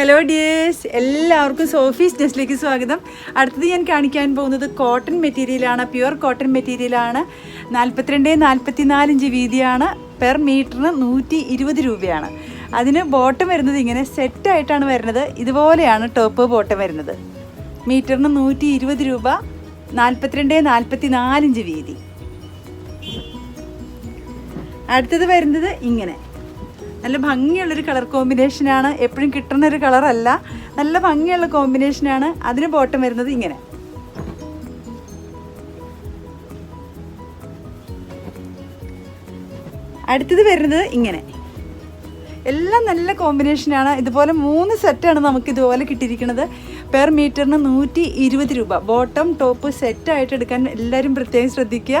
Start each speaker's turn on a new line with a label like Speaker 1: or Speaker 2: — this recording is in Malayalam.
Speaker 1: ഹലോ ഡിയേഴ്സ് എല്ലാവർക്കും സോഫീസ് ഡെസ്റ്റിലേക്ക് സ്വാഗതം. അടുത്തത് ഞാൻ കാണിക്കാൻ പോകുന്നത് കോട്ടൺ മെറ്റീരിയലാണ് പ്യുവർ കോട്ടൺ മെറ്റീരിയലാണ് നാൽപ്പത്തിരണ്ട് നാൽപ്പത്തി ഇഞ്ച് വീതിയാണ്. പെർ മീറ്ററിന് നൂറ്റി ഇരുപത് രൂപയാണ്. അതിന് ബോട്ടം വരുന്നത് ഇങ്ങനെ സെറ്റായിട്ടാണ് വരുന്നത്. ഇതുപോലെയാണ് ടോപ്പ് ബോട്ടം വരുന്നത്. മീറ്ററിന് നൂറ്റി ഇരുപത് രൂപ. നാൽപ്പത്തിരണ്ട് നാൽപ്പത്തി നാലിഞ്ച് വീതി. അടുത്തത് വരുന്നത് ഇങ്ങനെ. നല്ല ഭംഗിയുള്ളൊരു കളർ കോമ്പിനേഷനാണ് എപ്പോഴും കിട്ടുന്ന ഒരു കളറല്ല നല്ല ഭംഗിയുള്ള കോമ്പിനേഷനാണ് അതിന് ബോട്ടം വരുന്നത് ഇങ്ങനെ. അടുത്തത് വരുന്നത് ഇങ്ങനെ. എല്ലാം നല്ല കോമ്പിനേഷനാണ് ഇതുപോലെ മൂന്ന് സെറ്റാണ് നമുക്ക് ഇതുപോലെ കിട്ടിയിരിക്കുന്നത്. പെർ മീറ്ററിന് നൂറ്റി ഇരുപത് രൂപ. ബോട്ടം ടോപ്പ് സെറ്റായിട്ട് എടുക്കാൻ എല്ലാവരും പ്രത്യേകം ശ്രദ്ധിക്കുക.